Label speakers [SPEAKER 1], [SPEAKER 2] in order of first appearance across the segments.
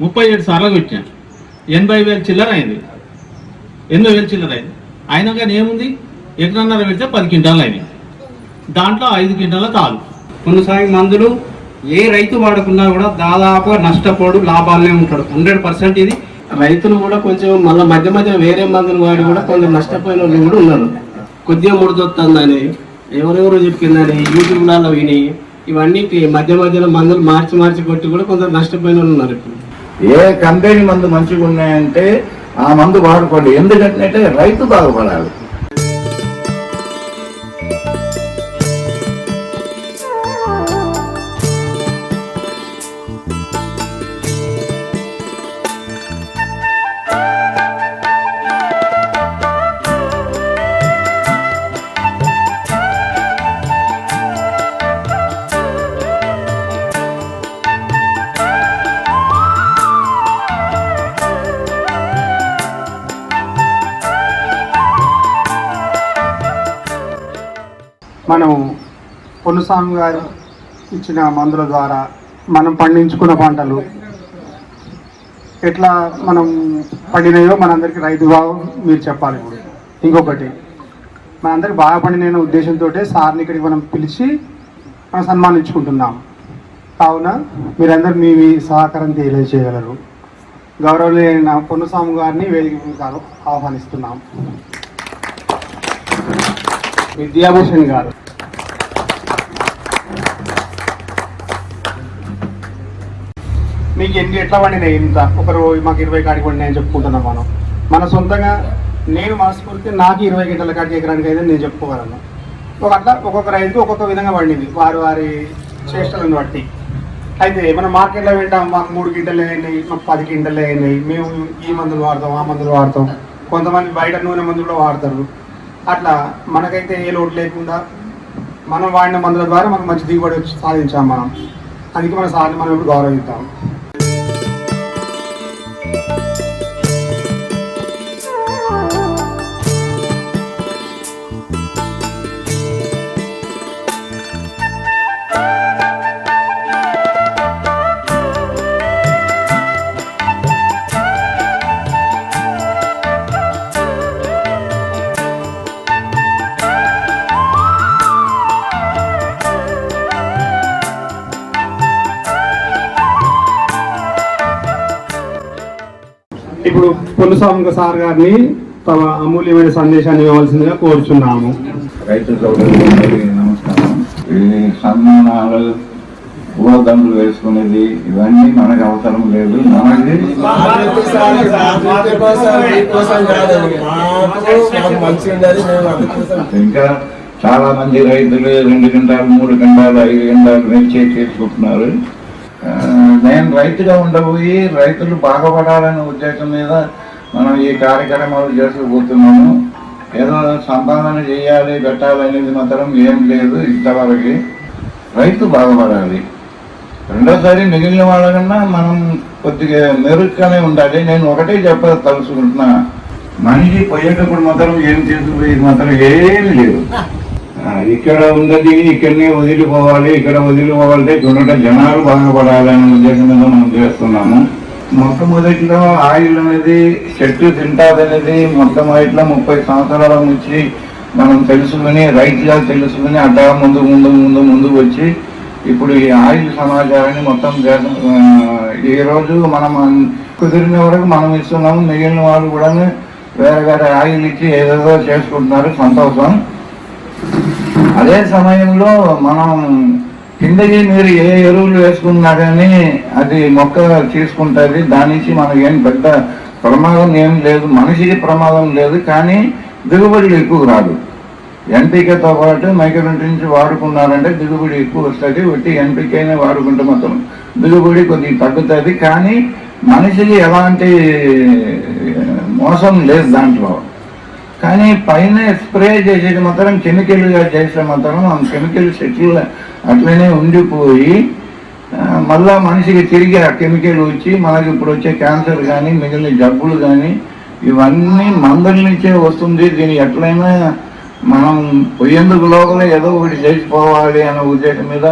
[SPEAKER 1] ముప్పై ఏడు సార్లు పెట్టాను ఎనభై వేలు చిల్లర అయింది. ఎనభై వేలు చిల్లర అయింది. అయినా కానీ ఏముంది? ఎకరన్నర పెడితే పది క్వింటాలు అయినాయి. దాంట్లో ఐదు క్వింటాల తాలు.
[SPEAKER 2] కొనసాగి మందులు ఏ రైతు వాడకుండా కూడా దాదాపుగా నష్టపోడు లాభాలనే ఉంటాడు. హండ్రెడ్ పర్సెంట్ ఇది.
[SPEAKER 3] రైతులు కూడా కొంచెం మళ్ళీ మధ్య మధ్య వేరే మందులు వాడి కూడా కొంచెం నష్టపోయిన వాళ్ళు కూడా ఉన్నారు. కొద్దిగా ముడుదొస్తుందని ఎవరెవరో చెప్పిందని యూట్యూబ్లలో విని ఇవన్నీ మధ్య మధ్యలో మందులు మార్చి మార్చి కొట్టి కూడా కొందరు నష్టపోయిన వాళ్ళు ఉన్నారు ఇప్పుడు.
[SPEAKER 4] ఏ కంపెనీ మందు మంచిగా ఉన్నాయంటే ఆ మందు వాడుకోండి. ఎందుకంటే రైతు బాగుపడాలి.
[SPEAKER 5] స్వామి గారు ఇచ్చిన మందుల ద్వారా మనం పండించుకున్న పంటలు ఎట్లా మనం పండినాయో మనందరికీ రైతుగా మీరు చెప్పాలి ఇప్పుడు. ఇంకొకటి మనందరికి బాగా పండిన ఉద్దేశంతో సార్ని ఇక్కడికి మనం పిలిచి మనం సన్మానించుకుంటున్నాం. కావున మీరందరూ మీ మీ సహకారం తెలియజేయగలరు. గౌరవలేన పొన్నుస్వామి గారిని వేదిక ఆహ్వానిస్తున్నాం. విద్యాభూషణ్ గారు. మీకు ఎన్ని ఎట్లా పండినాయి ఇంత ఒకరు మాకు ఇరవై కాడికి పండినాయని చెప్పుకుంటున్నాం మనం. మన సొంతంగా నేను మనస్ఫూర్తి నాకు ఇరవై గంటల కాడికి ఎకరానికి అయితే నేను చెప్పుకోగలను. ఒక అట్లా ఒక్కొక్క రైతు ఒక్కొక్క విధంగా పండింది వారి వారి చేష్టలను బట్టి. అయితే మనం మార్కెట్లో వింటాం మాకు మూడు గింటలు అయినాయి మాకు పది గింటలు అయినాయి. మేము ఈ మందులు వాడతాం ఆ మందులు వాడతాం. కొంతమంది బయట నూనె మందులు కూడా వాడతారు. అట్లా మనకైతే ఏ లోటు లేకుండా మనం వాడిన మందుల ద్వారా మనకు మంచి దిగుబడి వచ్చి సాధించాం మనం. అందుకే మన సార్ని మనం ఇప్పుడు గౌరవిద్దాం. ఇప్పుడు పొన్నుస్వామి సార్ గారిని తమ అమూల్యమైన సందేశాన్ని ఇవ్వవలసిందిగా కోరుచున్నాము.
[SPEAKER 4] రైతు నమస్కారం ఈ సన్మానాలు ఊరదండలు వేసుకునేది ఇవన్నీ మనకు అవసరం లేదు మనకి ఇంకా చాలా మంది రైతులు రెండు గంటలు మూడు గంటలు ఐదు గంటలు వేచి చేసుకుంటున్నారు నేను రైతుగా ఉండబోయి రైతులు బాగుపడాలనే ఉద్దేశం మీద మనం ఈ కార్యక్రమాలు చేసుకుపోతున్నాము ఏదో సంపాదన చేయాలి పెట్టాలి అనేది మాత్రం ఏం లేదు ఇంతవరకు. రైతు బాధపడాలి. రెండోసారి మిగిలిన వాళ్ళకన్నా మనం కొద్దిగా మెరుగ్గానే ఉండాలి. నేను ఒకటే చెప్ప తలుచుకుంటున్నా మనిషి పోయేటప్పుడు మాత్రం ఏం తీసుకుపోయేది మాత్రం ఏమీ లేదు. ఇక్కడ ఉన్నది ఇక్కడనే వదిలిపోవాలి ఇక్కడ వదిలిపోవాలంటే చూడండి జనాలు బాగుపడాలనే ఉద్దేశం మీద మనం చేస్తున్నాము. మొట్టమొదటిలో ఆయిల్ అనేది చెట్టు తింటాది అనేది మొట్టమొదటిలో ముప్పై సంవత్సరాల నుంచి మనం తెలుసుకుని రైతుగా తెలుసుకుని అడ్డా ముందు ముందు ముందు ముందు వచ్చి ఇప్పుడు ఈ ఆయిల్ సమాచారాన్ని మొత్తం ఈరోజు మనం కుదిరిన వరకు మనం ఇస్తున్నాము. మిగిలిన వాళ్ళు కూడా వేరే వేరే ఆయిల్ ఇచ్చి ఏదేదో చేసుకుంటున్నారు. సంతోషం. అదే సమయంలో మనం కిందకి మీరు ఏ ఎరువులు వేసుకున్నా కానీ అది మొక్క తీసుకుంటుంది. దాని నుంచి మనకి ఏం పెద్ద ప్రమాదం ఏం లేదు. మనిషికి ప్రమాదం లేదు. కానీ దిగుబడి ఎక్కువ రాదు. ఎన్పికేతో పాటు మైక్రోన్యూట్రియన్స్ వాడుకున్నారంటే దిగుబడి ఎక్కువ వస్తుంది. ఒట్టి ఎన్పికేనే వాడుకుంటే మొత్తం దిగుబడి కొద్దిగా తగ్గుతుంది. కానీ మనిషికి ఎలాంటి మోసం లేదు దాంట్లో. కానీ పైన స్ప్రే చేసేది మాత్రం కెమికల్గా చేసే మాత్రం ఆ కెమికల్ సెటిల్ అట్లనే ఉండిపోయి మళ్ళా మనిషికి తిరిగి ఆ కెమికల్ వచ్చి మనకి ఇప్పుడు వచ్చే క్యాన్సర్ కానీ మిగిలిన జబ్బులు కానీ ఇవన్నీ మందుల నుంచే వస్తుంది. దీన్ని ఎట్లయినా మనం పోయేందుకు లోపల ఏదో ఒకటి చేసిపోవాలి అనే ఉద్దేశం మీద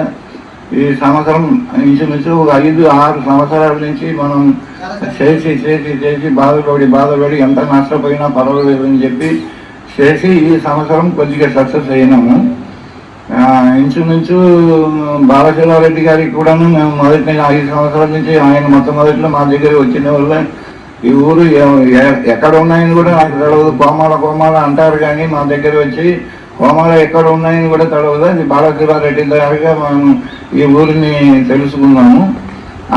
[SPEAKER 4] ఈ సంవత్సరం ఇంచుమించు ఒక ఐదు ఆరు సంవత్సరాల నుంచి మనం చేసి చేసి చేసి బాధపడి బాధపడి ఎంత నష్టపోయినా పర్వాలేదు అని చెప్పి చేసి ఈ సంవత్సరం కొద్దిగా సక్సెస్ అయినాము. ఇంచుమించు బాలశివారెడ్డి గారికి కూడాను మేము మొదటి ఐదు సంవత్సరాల నుంచి ఆయన మొత్తం మొదట్లో మా దగ్గర వచ్చిన వల్ల ఈ ఊరు ఎ- ఎక్కడ ఉన్నాయని కూడా నాకు తెలియదు కోమాల కోమాల అంటారు కానీ మా దగ్గర వచ్చి హోమాలు ఎక్కడ ఉన్నాయని కూడా తెలియదు అది బాలశివారెడ్డి గారిగా మనం ఈ ఊరిని తెలుసుకున్నాము.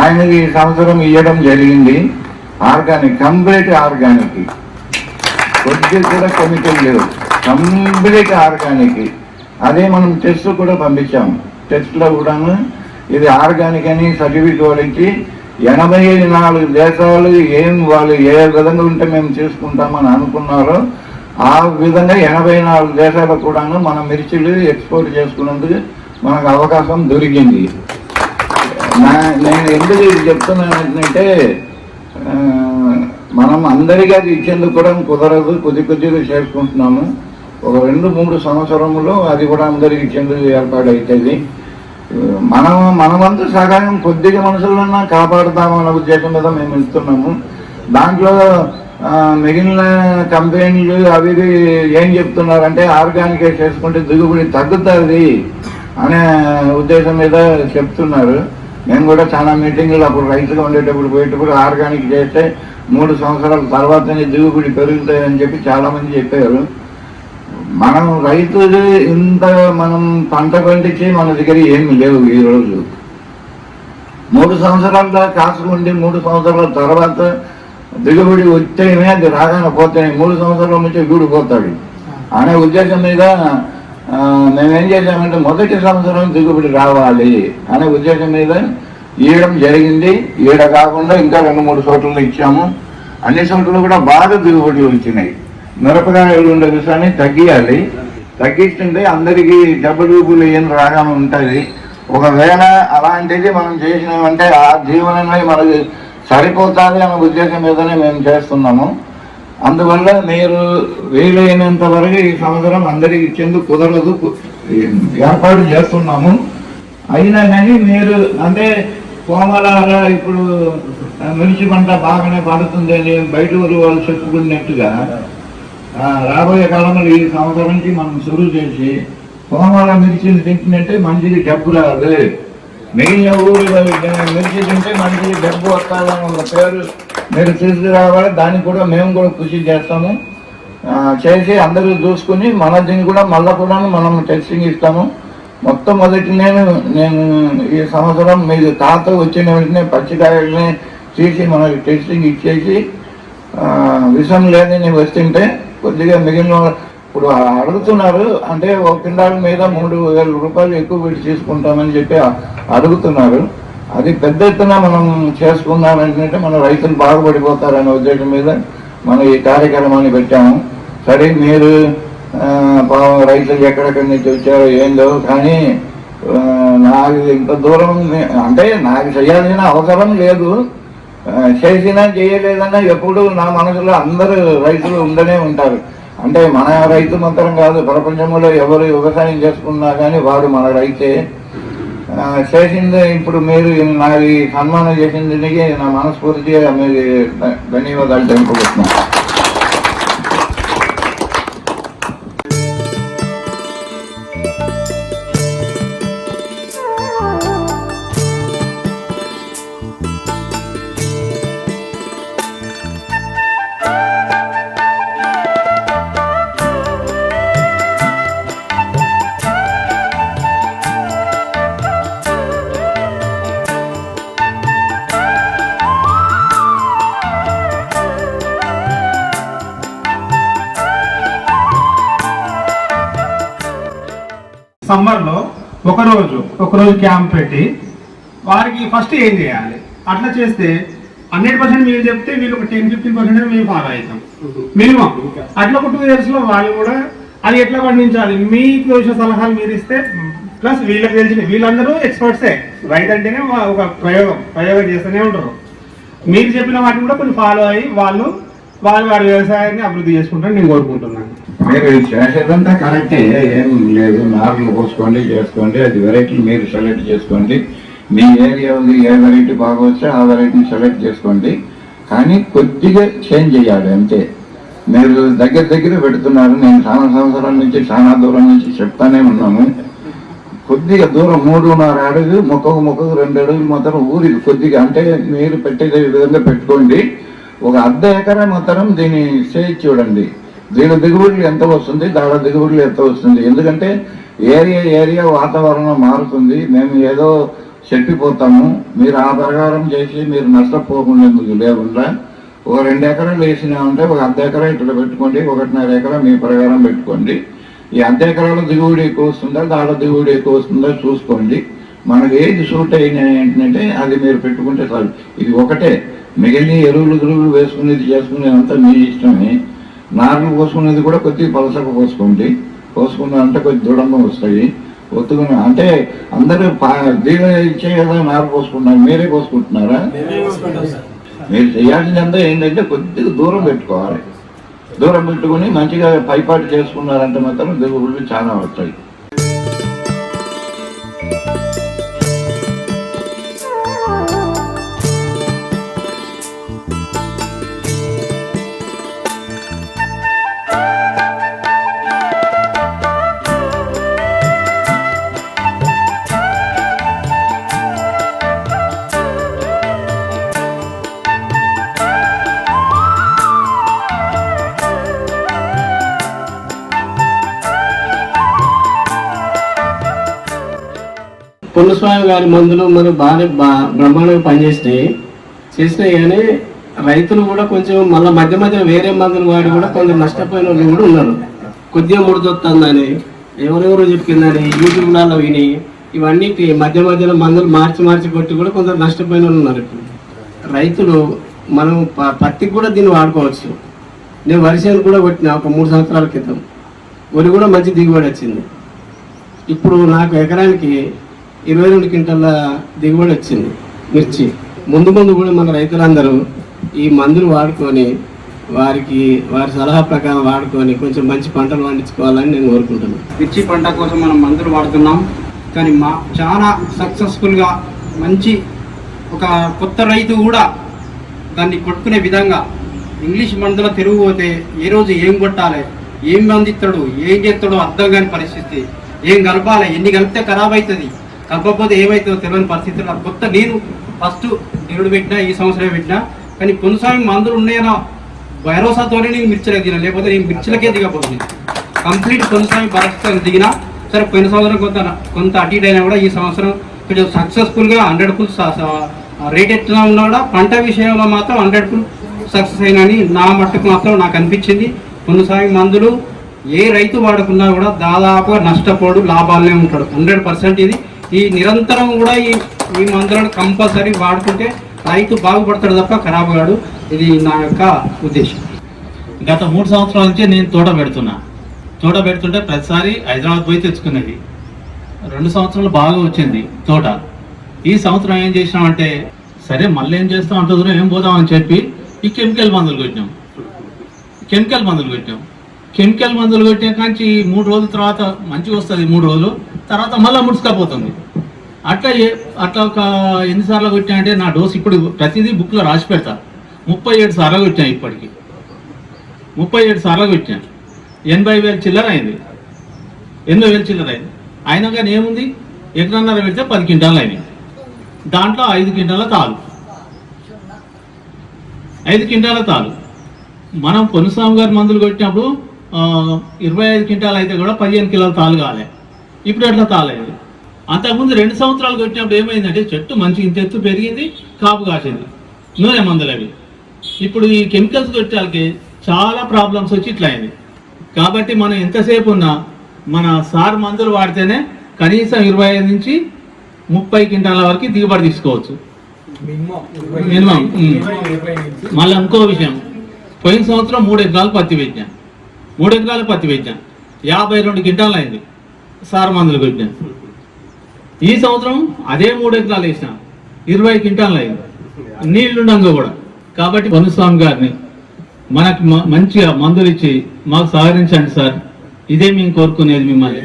[SPEAKER 4] ఆయనకి ఈ సంవత్సరం ఇవ్వడం జరిగింది. Organic complete organic. కొద్ది కూడా కెమికల్ లేవు కంప్లీట్ ఆర్గానిక్. అదే మనం టెస్ట్ కూడా పంపించాము. టెస్ట్లో కూడాను ఇది ఆర్గానిక్ అని సర్టిఫికేట్ ఇచ్చి ఎనభై నాలుగు దేశాలు ఏం వాళ్ళు ఏ విధంగా ఉంటే మేము చేసుకుంటామని అనుకున్నారో ఆ విధంగా ఎనభై నాలుగు దేశాలకు కూడాను మన మిర్చిలు ఎక్స్పోర్ట్ చేసుకున్నందుకు మనకు అవకాశం దొరికింది. నేను ఎందుకు ఇది చెప్తున్నానంటే మనం అందరికీ అది ఇచ్చేందుకు కూడా కుదరదు కొద్ది కొద్దిగా చేసుకుంటున్నాము. ఒక రెండు మూడు సంవత్సరంలో అది కూడా అందరికి ఇచ్చేందుకు ఏర్పాటు అవుతుంది మనం మనమంతా సహాయం కొద్దిగా మనుషులన్నా కాపాడుతామన్న ఉద్దేశం మీద మేము ఇస్తున్నాము దాంట్లో మిగిలిన కంపెనీలు అవి ఏం చెప్తున్నారంటే ఆర్గానిక్ చేసుకుంటే దిగుబడి తగ్గుతుంది అనే ఉద్దేశం మీద చెప్తున్నారు. నేను కూడా చాలా మీటింగ్లు అప్పుడు రైతుగా ఉండేటప్పుడు పోయేటప్పుడు ఆర్గానిక్ చేస్తే మూడు సంవత్సరాల తర్వాతనే దిగుబడి పెరుగుతాయని చెప్పి చాలా మంది చెప్పారు. మనం రైతులు ఇంత మనం పంట పండించి మన దగ్గర ఏమి లేవు ఈరోజు మూడు సంవత్సరాల కాసుకుండి మూడు సంవత్సరాల తర్వాత దిగుబడి వచ్చేమే అది రాగానే పోతాయి. మూడు సంవత్సరాల నుంచి వీడిపోతాడు అనే ఉద్దేశం మీద మేమేం చేశామంటే మొదటి సంవత్సరం దిగుబడి రావాలి అనే ఉద్దేశం మీద ఇవ్వడం జరిగింది. ఈడ కాకుండా ఇంకా రెండు మూడు చోట్ల ఇచ్చాము. అన్ని చోట్ల కూడా బాగా దిగుబడులు వచ్చినాయి. మిరపకాయలు ఉండే విషయాన్ని తగ్గియాలి. తగ్గిస్తుంటే అందరికీ దెబ్బడూపులు ఏం రాగానే ఉంటుంది ఒకవేళ అలాంటిది మనం చేసినామంటే ఆ జీవనమే మనకి సరిపోతుంది అనే ఉద్దేశం మీదనే మేము చేస్తున్నాము. అందువల్ల మీరు వీలైనంత వరకు ఈ సంవత్సరం అందరికి ఇచ్చేందుకు కుదరదు. ఏర్పాటు చేస్తున్నాము. అయినా కానీ మీరు అంటే కోమలార ఇప్పుడు మిర్చి పంట బాగానే పడుతుంది అని బయట ఊరు వాళ్ళు చెప్పుకున్నట్టుగా రాబోయే కాలంలో ఈ సంవత్సరం నుంచి మనం సురువు చేసి కోమల మిర్చిని తింటున్నట్టే మంచిది డబ్బు రాదు మిగిలిన ఊరిలో మిర్చి తింటే మనకి డబ్బు వస్తాదని ఒక పేరు మీరు తీసుకురావాలి దానికి కూడా మేము కూడా కృషి చేస్తాము. చేసి అందరూ చూసుకుని మన దీన్ని కూడా మళ్ళా కూడా మనం టెస్టింగ్ ఇస్తాము. మొత్తం మొదటి నేను నేను ఈ సంవత్సరం మీరు తాత వచ్చిన వెంటనే పచ్చికాయల్ని తీసి మనకి టెస్టింగ్ ఇచ్చేసి విషం లేదని వస్తుంటే కొద్దిగా మిగిలిన ఇప్పుడు అడుగుతున్నారు అంటే ఒక కింటాల మీద మూడు వేల రూపాయలు ఎక్కువ పెట్టి తీసుకుంటామని చెప్పి అడుగుతున్నారు. అది పెద్ద ఎత్తున మనం చేసుకున్నామంటే మన రైతులు బాగుపడిపోతారనే ఉద్దేశం మీద మనం ఈ కార్యక్రమాన్ని పెట్టాము. సరే మీరు పాపం రైతులు ఎక్కడెక్కడి నుంచి వచ్చారో ఏందో కానీ నాకు ఇంత దూరం అంటే నాకు చేయాల్సిన అవసరం లేదు. చేసినా చేయలేదన్నా ఎప్పుడు నా మనసులో అందరూ రైతులు ఉండనే ఉంటారు. అంటే మన రైతు మాత్రం కాదు ప్రపంచంలో ఎవరు వ్యవసాయం చేసుకున్నా కానీ వాడు మన రైతే. చేసింది ఇప్పుడు మీరు నాకు ఈ సన్మానం చేసిందికి నా మనస్ఫూర్తిగా మీరు ధన్యవాదాలు తెలుపుకుంటున్నాను.
[SPEAKER 5] సమ్మర్లో ఒకరోజు ఒకరోజు క్యాంప్ పెట్టి వారికి ఫస్ట్ ఏం చేయాలి? అట్లా చేస్తే హండ్రెడ్ పర్సెంట్ మీరు చెప్తే వీళ్ళు ఒక టెన్ ఫిఫ్టీన్ పర్సెంట్ మేము ఫాలో అవుతాం. మినిమం అట్లా ఒక టూ ఇయర్స్లో వాళ్ళు కూడా అది ఎట్లా పండించాలి? మీకు వచ్చిన సలహాలు మీరు ఇస్తే ప్లస్ వీళ్ళకి తెలిసిన వీళ్ళందరూ ఎక్స్పర్ట్సే. రైతు అంటేనే ఒక ప్రయోగం ప్రయోగం చేస్తూనే ఉంటారు. మీరు చెప్పిన వాటిని కూడా కొన్ని ఫాలో అయ్యి వాళ్ళు వారి వారి వ్యవసాయాన్ని అభివృద్ధి చేసుకుంటారని నేను కోరుకుంటున్నాను.
[SPEAKER 4] మీరు చేసేదంతా కరెక్టే. ఏం లేదు నార్లు పోసుకోండి చేసుకోండి అది వెరైటీ మీరు సెలెక్ట్ చేసుకోండి. మీ ఏరియా ఉంది ఏ వెరైటీ బాగా వస్తే ఆ వెరైటీని సెలెక్ట్ చేసుకోండి. కానీ కొద్దిగా చేంజ్ చేయాలి అంతే. మీరు దగ్గర దగ్గర పెడుతున్నారు నేను చాలా సంవత్సరాల నుంచి చాలా దూరం నుంచి చెప్తానే ఉన్నాము కొద్దిగా దూరం మూడున్నర అడుగు మొక్కకు మొక్కకు రెండు అడుగులు మాత్రం ఊరికి కొద్దిగా అంటే మీరు పెట్టే విధంగా పెట్టుకోండి. ఒక అర్ధ ఎకరా మాత్రం దీన్ని సేజ్ చూడండి. దీని దిగుబడులు ఎంత వస్తుంది? దాడ దిగుబడులు ఎంత వస్తుంది? ఎందుకంటే ఏరియా ఏరియా వాతావరణం మారుతుంది. మేము ఏదో చెప్పిపోతాము మీరు ఆ ప్రకారం చేసి మీరు నష్టపోకుండా లేకుండా ఒక రెండు ఎకరాలు వేసినామంటే ఒక అర్ధ ఎకరా ఇట్లా పెట్టుకోండి ఒకటిన్నర ఎకరా మీ ప్రకారం పెట్టుకోండి. ఈ అర్ధ ఎకరాల దిగుబడి ఎక్కువ వస్తుందా? దాడ దిగుబడి ఎక్కువ వస్తుందా? చూసుకోండి. మనకు ఏది సూట్ అయిన ఏంటంటే అది మీరు పెట్టుకుంటే చాలు. ఇది ఒకటే. మిగిలిన ఎరువులు గిరువులు వేసుకునేది చేసుకునేది మీ ఇష్టమే. నార్లు పోసుకునేది కూడా కొద్దిగా పలసగా పోసుకోండి. పోసుకున్నారంటే కొద్ది దృఢంగా వస్తాయి. ఒత్తుకుని అంటే అందరూ దీని ఇచ్చే కదా నారు పోసుకుంటున్నారు. మీరే పోసుకుంటున్నారా? మీరు చేయాల్సిందంతా ఏంటంటే కొద్దిగా దూరం పెట్టుకోవాలి. దూరం పెట్టుకుని మంచిగా పైపాటు చేసుకున్నారంటే మాత్రం దిగుబడులు చాలా వస్తాయి.
[SPEAKER 3] పొన్నుస్వామి గారి మందులు మన బాగా బ్రహ్మాండంగా పనిచేసినాయి చేసినాయి కానీ రైతులు కూడా కొంచెం మళ్ళీ మధ్య మధ్య వేరే మందులు వాడి కూడా కొంచెం నష్టపోయిన వాళ్ళు కూడా ఉన్నారు. కొద్దిగా ముడిదొస్తుందని ఎవరెవరు చెప్పిందని యూట్యూబ్లలో విని ఇవన్నీ మధ్య మధ్యలో మందులు మార్చి మార్చి కొట్టి కూడా కొందరు నష్టపోయిన వాళ్ళు ఉన్నారు ఇప్పుడు. రైతులు మనం ప- పత్తికి కూడా దీన్ని వాడుకోవచ్చు. నేను వరిసేను కూడా కొట్టిన ఒక మూడు సంవత్సరాల క్రితం. వరి కూడా మంచి దిగుబడి వచ్చింది. ఇప్పుడు నాకు ఎకరానికి ఇరవై రెండు క్వింటాల దిగుబడి వచ్చింది మిర్చి. ముందు ముందు కూడా మన రైతులందరూ ఈ మందులు వాడుకొని వారికి వారి సలహా ప్రకారం వాడుకొని కొంచెం మంచి పంటలు పండించుకోవాలని నేను కోరుకుంటున్నాను.
[SPEAKER 2] మిర్చి పంట కోసం మనం మందులు వాడుతున్నాం. కానీ మా చాలా సక్సెస్ఫుల్గా మంచి ఒక కొత్త రైతు కూడా దాన్ని కొట్టుకునే విధంగా ఇంగ్లీష్ మందుల తెరుగు పోతే ఏ రోజు ఏం కొట్టాలి ఏం మందిస్తాడు ఏం చేస్తాడో అర్థం కాని పరిస్థితి. ఏం కలపాలి ఎన్ని కలిపితే ఖరాబ్ అవుతుంది కలపకపోతే ఏమైతుందో తెలియని పరిస్థితుల్లో కొత్త నేను ఫస్ట్ దేవుడు పెట్టినా ఈ సంవత్సరమే పెట్టినా కానీ కొనసాగి మందులు ఉన్నాయనో భరోసాతోనే నేను మిర్చిలకు దిగిన లేకపోతే నేను మిర్చిలకే దిగబోతుంది కంప్లీట్ కొనసాగి పరిస్థితులు దిగినా సరే పోయిన సంవత్సరం కొంత కొంత అటు ఇటు అయినా కూడా ఈ సంవత్సరం కొంచెం సక్సెస్ఫుల్గా హండ్రెడ్ ఫుల్ రేట్ ఎట్లా ఉన్నా కూడా పంట విషయంలో మాత్రం హండ్రెడ్ ఫుల్ సక్సెస్ అయినని నా మట్టుకు మాత్రం నాకు అనిపించింది. కొన్నిసార్లు మందులు ఏ రైతు వాడుకున్నా కూడా దాదాపుగా నష్టపోడు లాభాలనే ఉంటాడు. హండ్రెడ్ పర్సెంట్ ఇది. ఈ నిరంతరం కూడా ఈ ఈ మందులను కంపల్సరీ వాడుకుంటే రైతు బాగుపడతాడు తప్ప ఖరాబ్ కాడు. ఇది నా యొక్క ఉద్దేశం.
[SPEAKER 1] గత మూడు సంవత్సరాల నుంచి నేను తోట పెడుతున్నా. తోట పెడుతుంటే ప్రతిసారి హైదరాబాద్ పోయి తెచ్చుకునేది. రెండు సంవత్సరాలు బాగా వచ్చింది తోట. ఈ సంవత్సరం ఏం చేసినామంటే సరే మళ్ళీ ఏం చేస్తాం అంత దూరం ఏం పోదాం అని చెప్పి ఈ కెమికల్ మందులు కొట్టినాం. కెమికల్ మందులు కొట్టాం కెమికల్ మందులు కొట్టిన కాంచి మూడు రోజుల తర్వాత మంచిగా వస్తుంది మూడు రోజులు. తర్వాత మళ్ళీ ముడుచుకపోతుంది. అట్లా అట్లా ఒక ఎన్నిసార్లు కొట్టా అంటే నా డోస్ ఇప్పుడు ప్రతిదీ బుక్లో రాసి పెడతా. ముప్పై ఏడు సార్లు కొట్టా ఇప్పటికి. ముప్పై ఏడు సార్లు కొట్టా ఎనభై వేలు చిల్లర అయింది. ఎనభై వేలు చిల్లర అయింది. అయినా కానీ ఏముంది? ఎకరన్నర పెడితే పది క్వింటాలు అయినాయి. దాంట్లో ఐదు క్వింటాల తాలు. ఐదు క్వింటాల తాలు. మనం పొన్నుస్వామి గారి మందులు కొట్టినప్పుడు ఇరవై ఐదు క్వింటాలు అయితే కూడా పదిహేను కిలోల తాలు కాలే. ఇప్పుడు అట్లా తాలేదు అంతకుముందు రెండు సంవత్సరాలు కొట్టినప్పుడు ఏమైందంటే చెట్టు మంచి ఇంత ఎత్తు పెరిగింది కాపు కాసింది. నూనె మందులు అవి. ఇప్పుడు ఈ కెమికల్స్ కొట్టాలకి చాలా ప్రాబ్లమ్స్ వచ్చి ఇట్లా అయింది. కాబట్టి మనం ఎంతసేపు ఉన్నా మన సార్ మందులు వాడితేనే కనీసం ఇరవై ఐదు నుంచి ముప్పై క్వింటాల వరకు దిగుబడి తీసుకోవచ్చు. మినిమం. మళ్ళీ ఇంకో విషయం. పోయిన సంవత్సరం మూడు ఎకరాలు పత్తి పెట్టినా. మూడు ఎకరాలు పత్తి పెట్టినా యాభై రెండు గింటాలు అయింది. సార్ మందులు పెట్టాను ఈ సంవత్సరం అదే మూడు ఎకరాలు వేసిన ఇరవై క్వింటాలు అయింది. నీళ్ళుండంగా కూడా. కాబట్టి పొన్నుస్వామి గారిని మనకు మంచిగా మందులు ఇచ్చి మాకు సహకరించండి సార్. ఇదే మేము కోరుకునేది మిమ్మల్ని.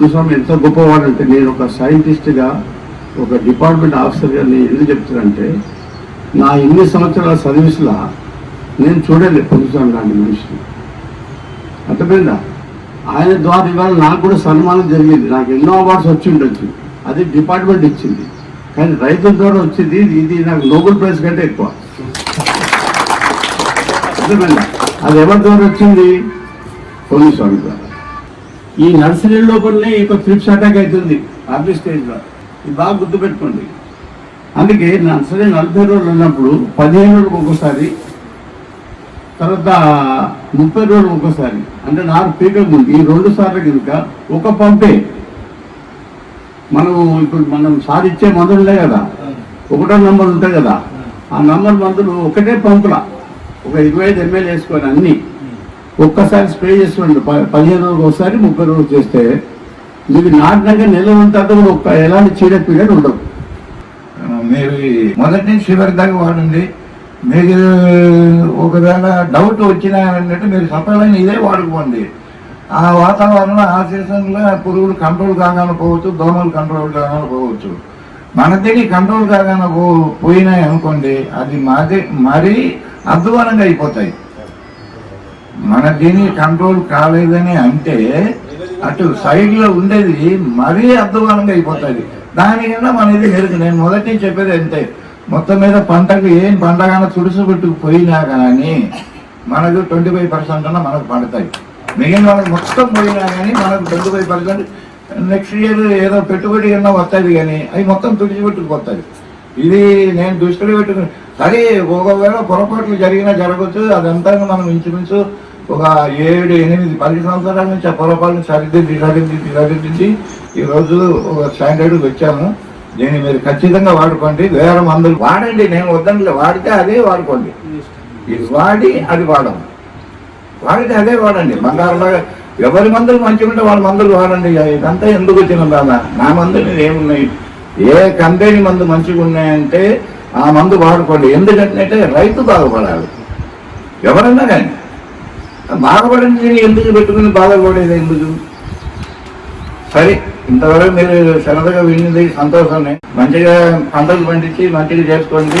[SPEAKER 6] పొద్దుస్వామి ఎంత గొప్పవాడంటే నేను ఒక సైంటిస్ట్గా ఒక డిపార్ట్మెంట్ ఆఫీసర్గా నేను ఎందుకు చెప్తానంటే నా ఇన్ని సంవత్సరాల సర్వీస్లో నేను చూడలేదు పొద్దుస్వామి లాంటి మనిషిని. అర్థమైందా? ఆయన ద్వారా ఇవాళ నాకు కూడా సన్మానం జరిగింది. నాకు ఎన్నో అవార్డ్స్ వచ్చి ఉండొచ్చు. అది డిపార్ట్మెంట్ ఇచ్చింది. కానీ రైతుల ద్వారా వచ్చింది ఇది నాకు నోబెల్ ప్రైజ్ కంటే ఎక్కువ. అర్థమైందా? అది ఎవరి ద్వారా వచ్చింది? పొద్దుస్వామి ద్వారా. ఈ నర్సరీ లోపలనే ఈ యొక్క త్రిప్స్ అటాక్ అవుతుంది అర్లీ స్టేజ్లో ఇది బాగా గుర్తుపెట్టుకోండి అందుకే నర్సరీ నలభై రోజులు ఉన్నప్పుడు పదిహేను రోజులకు ఒక్కోసారి తర్వాత ముప్పై రోజులు ఒక్కోసారి అంటే నాలుగు పీకల ఉంది ఈ రెండు సార్లు కనుక ఒక పంపే మనం ఇప్పుడు మనం సార్ ఇచ్చే మందులు ఉన్నాయి కదా ఒకటో నంబర్ ఉంటాయి కదా ఆ నంబర్ మందులు ఒకటే పంపుల. ఒక ఇరవై ఐదు ఎంఎల్ వేసుకొని అన్ని ఒక్కసారి స్ప్రే చేసుకోండి పదిహేను రోజులు ఒకసారి ముప్పై రోజులు చేస్తే మీకు నాటినాక నెల ఉంటాక కూడా ఒక్క ఎలాంటి చీడ పీరియడ్ ఉండవు.
[SPEAKER 4] మీరు మొదటి నుంచి చివరి దాకా వాడండి. మీకు ఒకవేళ డౌట్ వచ్చినా అంటే మీరు సఫలమైన ఇదే వాడుకోండి. ఆ వాతావరణం ఆ సీజన్లో పురుగులు కంట్రోల్ కాగానే పోవచ్చు దోమలు కంట్రోల్ కాగానే పోవచ్చు. మన దగ్గర కంట్రోల్ కాగానే పో పోయినాయి అనుకోండి అది మాది మరీ అధ్వానంగా అయిపోతాయి. మన దీని కంట్రోల్ కాలేదని అంటే అటు సైడ్లో ఉండేది మరీ అర్థమానంగా అయిపోతుంది. దానికన్నా మన ఇది మెరుగు నేను మొదటి నుంచి చెప్పేది అంతే మొత్తం మీద పంటకు ఏం పంటగానో తుడుసు పోయినా కానీ మనకు ట్వంటీ ఫైవ్ పర్సెంట్ అన్న మనకు పండుతాయి. మిగిలిన వాళ్ళకి మొత్తం పోయినా కానీ మనకు twenty five percent next year ఏదో పెట్టుబడి అన్నా వస్తుంది కానీ అవి మొత్తం తుడిచిపెట్టుకుపోతాయి. ఇది నేను దృష్టిలో పెట్టుకుని సరే ఒకవేళ పొరపాట్లు జరిగినా జరగచ్చు అదంతా మనం ఇంచుమించు ఒక ఏడు ఎనిమిది పది సంవత్సరాల నుంచి ఆ పొరపాటును సరిదిద్ది సరిదిద్ది సరిదిద్ది ఈరోజు ఒక స్టాండర్డ్ వచ్చాము. దీన్ని మీరు ఖచ్చితంగా వాడుకోండి. వేరే మందులు వాడండి. నేను వద్దండి వాడితే అదే వాడుకోండి. ఇది వాడి అది వాడం. వాడితే అదే వాడండి. బంగారులాగా ఎవరి మందులు మంచిగా ఉంటే వాళ్ళ మందులు వాడండి. ఇదంతా ఎందుకు వచ్చిన బాధ నా మందులు ఏమున్నాయి? ఏ కంపెనీ మందు మంచిగా ఉన్నాయంటే ఆ మందు వాడుకోండి. ఎందుకంటే రైతు బాగుపడాలి. ఎవరన్నా కానీ. బాధపడింది నేను ఎందుకు పెట్టుకుని బాధపడేది ఎందుకు? సరే ఇంతవరకు మీరు సరదాగా విన్నది సంతోషమే. మంచిగా పంటలు పండించి మంచిగా చేసుకోండి.